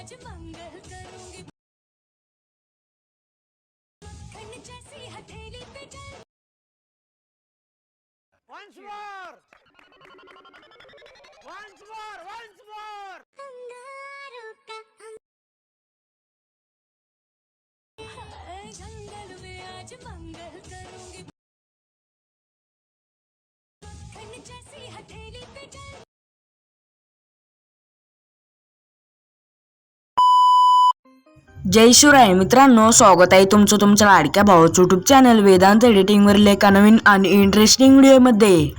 आज मंगल करूंगी खंड जैसी हथेली पे जल Once more! Once more! Once more! अंगारों का अंग- जंगल में आज मंगल करूंगी जय शिवराय. मित्रांनो स्वागत आहे तुमचं तुमच्या लाडक्या भावाचं यूट्यूब चॅनल वेदांत एडिटिंगवरील एका नवीन आणि इंटरेस्टिंग व्हिडिओमध्ये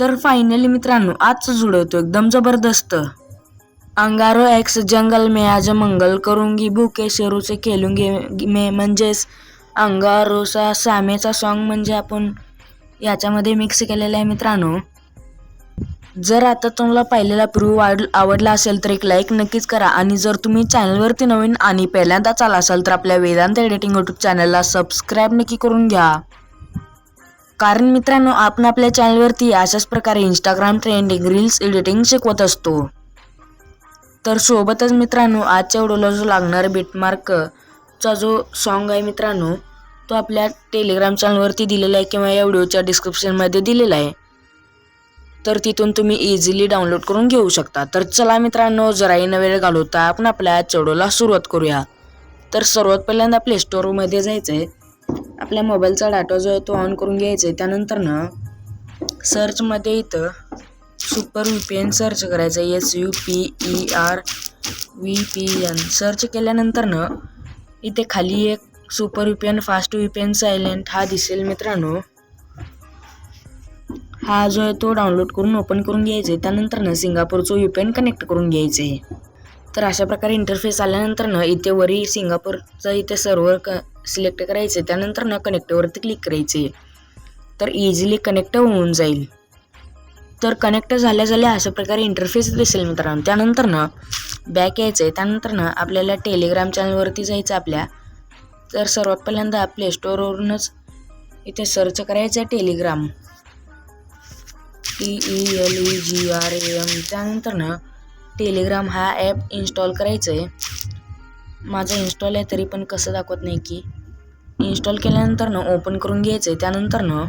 तर फायनली मित्रांनो आजचं जुळवतो एकदम जबरदस्त. अंगारो एक्स जंगल में आज मंगल करूंगी बुके शेरूचे खेलूंगी मे. म्हणजेच अंगारोचा सामेचा सॉन्ग म्हणजे आपण याच्यामध्ये मिक्स केलेला आहे मित्रांनो. जर आता तुम्हाला पाहिलेला प्रूव्ह वाढ आवडला असेल तर एक लाईक नक्कीच करा. आणि जर तुम्ही चॅनलवरती नवीन आणि पहिल्यांदाच आला असाल तर आपल्या वेदांत एडिटिंग यूट्यूब चॅनलला सबस्क्राईब नक्की करून घ्या. कारण मित्रांनो आपण आपल्या चॅनलवरती अशाच प्रकारे इंस्टाग्राम ट्रेंडिंग रील्स एडिटिंग शिकवत असतो. तर सोबतच मित्रांनो आजच्या व्हिडिओला जो लागणारा बिटमार्कचा जो सॉन्ग आहे मित्रांनो तो आपल्या टेलिग्राम चॅनलवरती दिलेला आहे किंवा या व्हिडिओच्या डिस्क्रिप्शनमध्ये दिलेला आहे. तर तिथून तुम्ही इझिली डाउनलोड करून घेऊ शकता. तर चला मित्रांनो जराही न वेळ घालवता आपण आपल्या चढोला सुरुवात करूया. तर सर्वात पहिल्यांदा प्ले स्टोअरमध्ये जायचं आहे आपल्या मोबाईलचा डाटा जो आहे तो ऑन करून घ्यायचा आहे त्यानंतर ना सर्चमध्ये इथं super V P N search करायचं आहे S U P E R V P N search केल्यानंतर ना इथे खाली एक super V P N fast V P N silent हा दिसेल मित्रांनो. हा जो आहे तो डाउनलोड करून ओपन करून घ्यायचा. आहे त्यानंतर ना सिंगापूरचं यू पी एन कनेक्ट करून घ्यायचं. आहे तर अशा प्रकारे इंटरफेस आल्यानंतर ना इथे वरी सिंगापूरचं इथे सर्व्हर क सिलेक्ट करायचं. आहे त्यानंतर ना कनेक्टवरती क्लिक करायचे. तर इझिली कनेक्ट होऊन जाईल. तर कनेक्ट झाल्या झाल्या अशा प्रकारे इंटरफेस दिसेल मित्रांनो. त्यानंतर ना बॅक यायचं आहे त्यानंतर ना आपल्याला टेलिग्राम चॅनलवरती जायचं आपल्या. तर सर्वात पहिल्यांदा प्ले स्टोअरवरूनच इथे सर्च करायचं आहे Telegram T E L E G R A M त्यानंतर ना टेलिग्राम हा ॲप इन्स्टॉल करायचं आहे माझं इन्स्टॉल आहे तरी पण कसं दाखवत नाही की. इन्स्टॉल केल्यानंतर ना ओपन करून घ्यायचं आहे त्यानंतर ना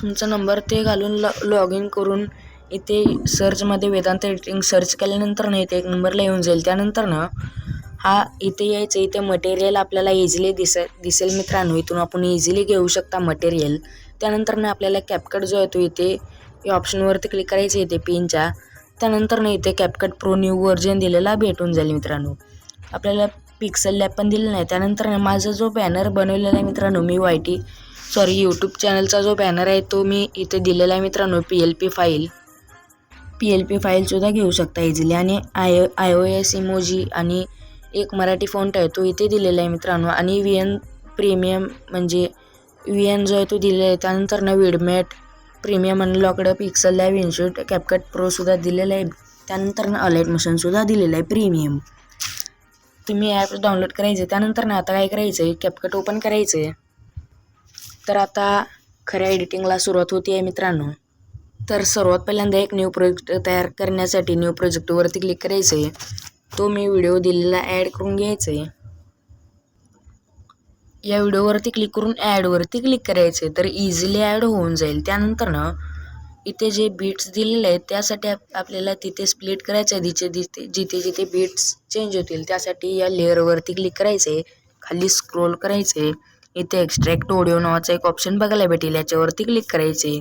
तुमचा नंबर ते घालून लॉ लॉग इन करून इथे सर्चमध्ये वेदांत एडिटिंग सर्च केल्यानंतर ना इथे एक नंबरला येऊन जाईल. त्यानंतर ना हा इथे यायचं इथे मटेरियल आपल्याला इझिली दिस दिसेल मित्रांनो. इथून आपण इझिली घेऊ शकता मटेरियल त्यानंतर ना आपल्याला कॅपकट जो आहे तो इथे या ऑप्शनवरती क्लिक करायचं इथे पिनच्या त्यानंतर ना इथे कॅपकट प्रो न्यू व्हर्जन दिलेला भेटून जाईल मित्रांनो. आपल्याला पिक्सल लॅब पण दिलेला नाही त्यानंतर ना माझा जो बॅनर बनवलेला आहे मित्रांनो मी वाय टी सॉरी यूट्यूब चॅनलचा जो बॅनर आहे तो मी इथे दिलेला आहे मित्रांनो P L P file P L P फाईलसुद्धा घेऊ शकता इझिली आणि I I O S emoji आणि एक मराठी फॉन्ट आहे तो इथे दिलेला आहे मित्रांनो. आणि व्ही एन प्रीमियम म्हणजे व्ही एन जो आहे तो दिलेला आहे. त्यानंतर ना विडमॅट प्रीमियम अनलॉकड पिक्सल आहे विनशूट कॅपकट प्रोसुद्धा दिलेलं आहे. त्यानंतर ना अलाईट मशीनसुद्धा दिलेलं आहे प्रीमियम. तुम्ही ॲप डाउनलोड करायचे त्यानंतर ना आता काय करायचं आहे कॅपकट ओपन करायचं आहे तर आता खऱ्या एडिटिंगला सुरुवात होती आहे मित्रांनो. तर सर्वात पहिल्यांदा एक न्यू प्रोजेक्ट तयार करण्यासाठी न्यू प्रोजेक्टवरती क्लिक करायचं आहे तो मी व्हिडिओ दिलेला ॲड करून घ्यायचा आहे या व्हिडिओवरती क्लिक करून ॲडवरती क्लिक करायचं आहे तर इझिली ॲड होऊन जाईल. त्यानंतर ना इथे जे बीट्स दिलेले आहेत त्यासाठी आप आपल्याला तिथे स्प्लिट करायचं आहे. जिथे जिथे जिथे जिथे बीट्स चेंज होतील त्यासाठी या लेअरवरती क्लिक करायचं. आहे खाली स्क्रोल करायचं. आहे इथे एक्स्ट्रॅक्ट ऑडिओ नावाचा एक ऑप्शन बघायला भेटेल. याच्यावरती क्लिक करायचे.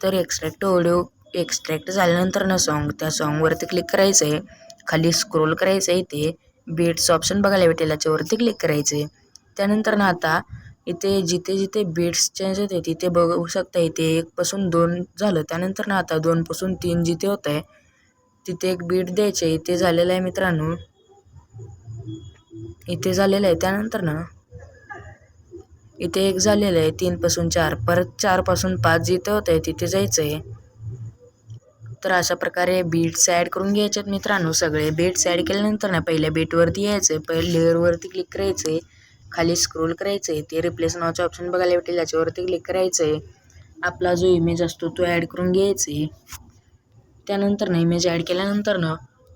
तर एक्स्ट्रॅक्ट ऑडिओ एक्स्ट्रॅक्ट झाल्यानंतर ना सॉन्ग त्या सॉन्गवरती क्लिक करायचं. आहे खाली स्क्रोल करायचं आहे इथे. बीट्स ऑप्शन बघायला भेटेल याच्यावरती क्लिक करायचं. आहे त्यानंतर ना आता इथे जिथे जिथे बीट्स चेंज होते तिथे बघू शकता इथे एकपासून दोन झालं. त्यानंतर ना आता दोनपासून तीन जिथे होत आहे तिथे एक बीट द्यायचे इथे झालेलं आहे मित्रांनो. इथे झालेलं आहे. त्यानंतर ना इथे एक झालेलं आहे. तीनपासून चार. परत चारपासून पाच जिथे होत आहे तिथे जायचं आहे. तर अशा प्रकारे बीट्स ॲड करून घ्यायचे आहेत मित्रांनो सगळे. बीट्स ॲड केल्यानंतर ना पहिल्या बीटवरती यायचं आहे. पहिले लेअरवरती क्लिक करायचं आहे. खाली स्क्रोल करायचं आहे ते रिप्लेस नावाचं ऑप्शन बघायला भेटेल याच्यावरती क्लिक करायचं आहे आपला जो इमेज असतो तो ॲड करून घ्यायचा आहे त्यानंतर ना इमेज ॲड केल्यानंतर ना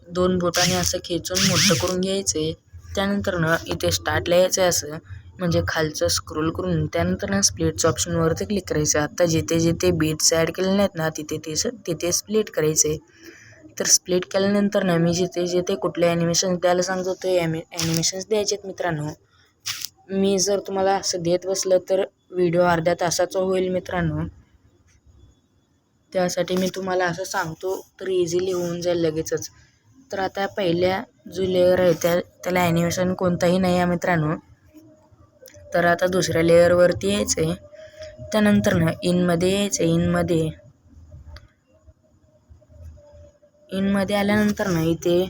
दोन बोटाने असं खेचून मोठं करून घ्यायचे त्यानंतर ना इथे स्टार्टला यायचं आहे असं म्हणजे खालचं स्क्रोल करून त्यानंतर ना स्प्लिटच्या ऑप्शनवरती क्लिक करायचं आता जिथे जिथे बीट्स ॲड केलेले आहेत ना तिथे ते तिथे स्प्लिट करायचे तर स्प्लिट केल्यानंतर ना मी जिथे जिथे कुठले ॲनिमेशन्स द्यायला सांगतो ते ॲमि ॲनिमेशन्स द्यायचे आहेत मित्रांनो. मी जर तुम्हाला असं देत बसलं तर व्हिडिओ अर्ध्या तासाचा होईल मित्रांनो. त्यासाठी मी तुम्हाला असं सांगतो तर इझिली होऊन जाईल लगेचच. तर आता पहिल्या जो लेअर आहे त्या त्याला ॲनिमेशन कोणताही नाही आहे मित्रांनो. तर आता दुसऱ्या लेअरवरती यायचं आहे. त्यानंतर ना इनमध्ये यायचं आहे इनमध्ये इनमध्ये आल्यानंतर ना इथे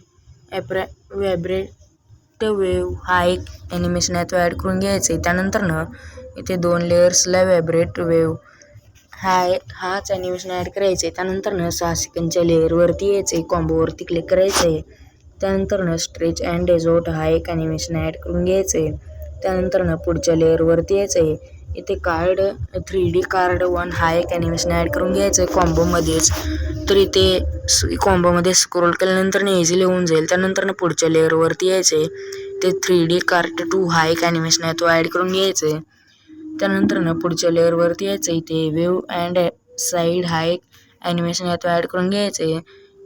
ॲप्रा वॅब्रेट वेव हा एक ॲनिमेशन आहे तो ॲड करून घ्यायचा आहे. त्यानंतर ना इथे दोन लेअर्सला वॅब्रेट वेव हा हाच ॲनिमेशन ॲड करायचं आहे त्यानंतर सहा सेकंडच्या लेअरवरती यायचं आहे कॉम्बोवरती क्लिक करायचं आहे त्यानंतरनं स्ट्रेच अँड डेझोट हा एक ॲनिमेशन ॲड करून घ्यायचं आहे त्यानंतर पुढच्या लेअरवरती यायचं आहे इथे card three D card one हा एक ॲनिमेशन ॲड करून घ्यायचं आहे कॉम्बोमध्येच तर इथे कॉम्बोमध्ये स्क्रोल केल्यानंतर ना इझिली होऊन जाईल. त्यानंतर ना पुढच्या लेअरवरती यायचं आहे ते थ्री डी कार्ट टू हा एक ॲनिमेशन आहे तो ॲड करून घ्यायचा आहे त्यानंतर ना पुढच्या लेअरवरती यायचं इथे वेव अँड साईड हा एक ॲनिमेशन आहे तो ॲड करून घ्यायचं आहे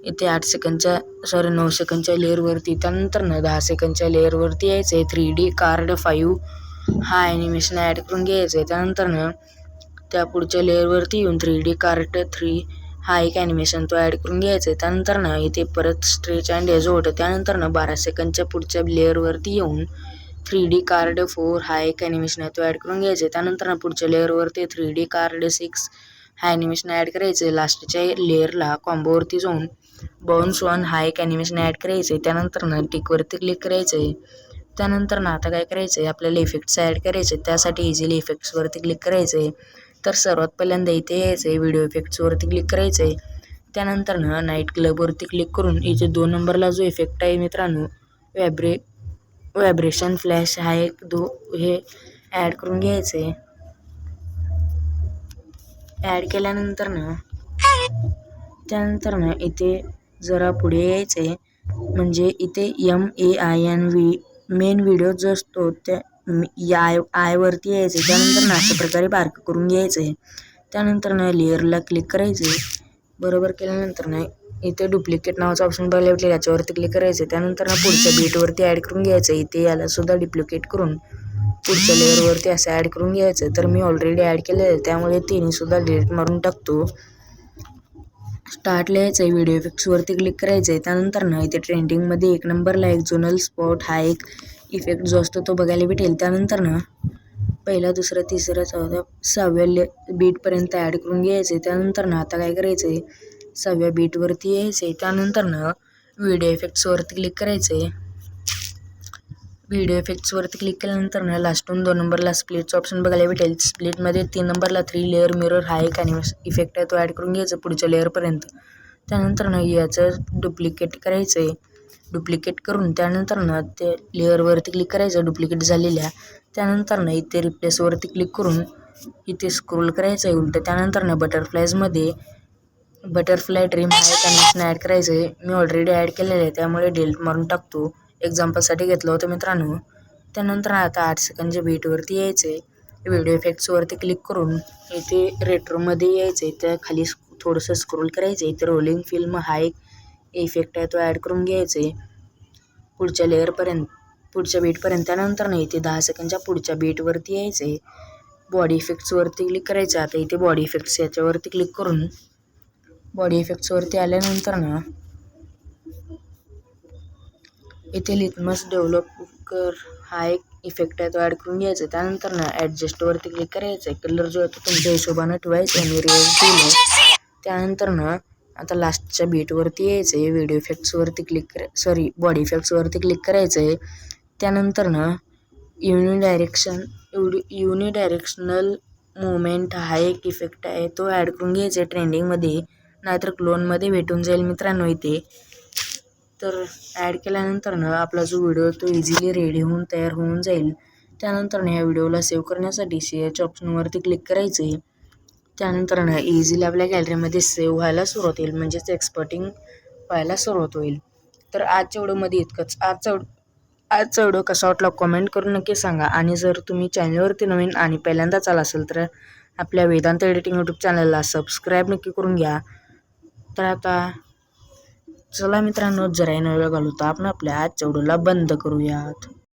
इथे आठ सेकंडच्या सॉरी नऊ सेकंडच्या लेअरवरती त्यानंतर ना दहा सेकंडच्या लेअरवरती यायचं आहे थ्री डी कार्ड फाईव्ह हा ॲनिमेशन ॲड करून घ्यायचं आहे त्यानंतर ना त्या पुढच्या लेअरवरती येऊन थ्री डी कार्ट थ्री हा एक ॲनिमेशन तो ॲड करून घ्यायचा आहे त्यानंतर ना इथे परत स्ट्रेच अँड एजोट त्यानंतर ना बारा सेकंडच्या पुढच्या लेअरवरती येऊन थ्री डी कार्ड फोर हा एक ॲनिमेशन आहे तो ॲड करून घ्यायचा आहे त्यानंतर ना पुढच्या लेअरवरती थ्री डी कार्ड सिक्स हा ॲनिमेशन ॲड करायचं आहे लास्टच्या लेअरला कॉम्बोवरती जाऊन बाउन्स वन हा एक ॲनिमेशन ॲड करायचं आहे त्यानंतर ना टिकवरती क्लिक करायचं आहे त्यानंतर ना आता काय करायचं आहे आपल्याला इफेक्ट्स ॲड करायचे त्यासाठी इझिली इफेक्ट्सवरती क्लिक करायचं आहे तर सर्वात पहिल्यांदा इथे यायचं आहे व्हिडिओ इफेक्ट्सवरती क्लिक करायचं आहे त्यानंतर ना नाईट क्लबवरती क्लिक करून इथे दोन नंबरला जो इफेक्ट आहे मित्रांनो वॅब्रे व्हायब्रेशन फ्लॅश हा एक दो हे ॲड करून घ्यायचं आहे ॲड केल्यानंतर ना त्यानंतर ना इथे जरा पुढे यायचं आहे म्हणजे इथे M A I N V main video जो असतो त्या आय आयवरती यायचं आहे त्यानंतर ना अशा प्रकारे बारकं करून घ्यायचं आहे त्यानंतर ना लेअरला क्लिक करायचं आहे बरोबर केल्यानंतर ना इथे डुप्लिकेट नावाचं ऑप्शन बघायला भेटले याच्यावरती क्लिक करायचं आहे त्यानंतर ना पुढच्या बीटवरती ॲड करून घ्यायचं आहे इथे यालासुद्धा डुप्लिकेट करून पुढच्या लेअरवरती असं ॲड करून घ्यायचं तर मी ऑलरेडी ॲड केलेलं आहे त्यामुळे तिन्हीसुद्धा डिलीट मारून टाकतो. स्टार्टला यायचं आहे व्हिडिओ इफेक्ट्सवरती क्लिक करायचं आहे त्यानंतर ना इथे ट्रेंडिंगमध्ये एक नंबरला एक जोनल स्पॉट हा एक इफेक्ट जो असतो तो बघायला भेटेल. त्यानंतर ना पहिला दुसरा तिसरा चौथा सहाव्या ले बीटपर्यंत ॲड करून घ्यायचं. आहे त्यानंतर ना आता काय करायचं आहे सहाव्या बीटवरती यायचं आहे त्यानंतर ना व्हिडिओ इफेक्ट्सवरती क्लिक करायचं आहे व्हिडिओ इफेक्ट्सवरती क्लिक केल्यानंतर ना लास्टून दोन नंबरला स्प्लिटचं ऑप्शन बघायला भेटेल. स्प्लिटमध्ये तीन नंबरला थ्री लेअर मिरर हा एक आणि इफेक्ट आहे तो ॲड करून घ्यायचा पुढच्या लेअरपर्यंत त्यानंतर ना याचं डुप्लिकेट करायचं आहे डुप्लिकेट करून त्यानंतर ना ते लेअरवरती क्लिक करायचं डुप्लिकेट झालेल्या त्यानंतर ना इथे रिप्लेसवरती क्लिक करून इथे स्क्रोल करायचं आहे उलटं. त्यानंतर ना बटरफ्लायजमध्ये बटरफ्लाय ड्रीम हा एक ॲनिमेशन ॲड करायचं आहे मी ऑलरेडी ॲड केलेलं आहे त्यामुळे डिलीट मारून टाकतो. एक्झाम्पलसाठी घेतलं होतं मित्रांनो. त्यानंतर आता आठ सेकंडच्या बीटवरती यायचं आहे व्हिडिओ इफेक्ट्सवरती क्लिक करून इथे रेट्रोमध्ये यायचं आहे त्या खाली थोडंसं स्क्रोल करायचं आहे इथे रोलिंग फिल्म हा एक इफेक्ट आहे तो ॲड करून घ्यायचे पुढच्या लेअरपर्यंत पुढच्या बीटपर्यंत त्यानंतर नाही इथे दहा सेकंडच्या पुढच्या बीटवरती यायचे बॉडी इफेक्ट्सवरती क्लिक करायचं. आता इथे बॉडी इफेक्ट्स याच्यावरती क्लिक करून बॉडी इफेक्ट्सवरती आल्यानंतर ना इथे डेव्हलप कर हा एक इफेक्ट आहे तो ॲड करून घ्यायचा आहे त्यानंतर ना ॲडजस्टवरती क्लिक करायचं आहे कलर जो आहे तो तुमच्या हिशोबानं ठेवायचा आहे मी रिअल केलं त्यानंतर ना आता लास्टच्या बीटवरती यायचं आहे व्हिडिओ इफेक्ट्सवरती क्लिक कर सॉरी बॉडी इफेक्ट्सवरती क्लिक करायचं आहे त्यानंतर ना युनि डायरेक्शन युनि डायरेक्शनल मुवमेंट हा एक इफेक्ट आहे. तो ॲड करून घ्यायचा आहे ट्रेंडिंगमध्ये नाहीतर क्लोनमध्ये भेटून जाईल मित्रांनो इथे. तर ॲड केल्यानंतर ना आपला जो व्हिडिओ तो इझिली रेडी होऊन तयार होऊन जाईल. त्यानंतर ह्या व्हिडिओला सेव्ह करण्यासाठी शेअरच्या ऑप्शनवरती क्लिक करायचं आहे त्यानंतर ना इझिली आपल्या गॅलरीमध्ये सेव्ह व्हायला सुरुवात होईल. म्हणजेच एक्सपर्टिंग व्हायला सुरुवात होईल. तर आजच्या व्हिडिओमध्ये इतकंच. आजचा आजचा व्हिडिओ कसा वाटला कमेंट करून नक्की सांगा. आणि जर तुम्ही चॅनलवरती नवीन आणि पहिल्यांदाच आला असेल तर आपल्या वेदांत एडिटिंग यूट्यूब चॅनलला सबस्क्राईब नक्की करून घ्या. तर आता चला मित्रांनो जरा नळ घालू तर आपण. आपल्या आजच्या व्हिडिओला बंद करूयात.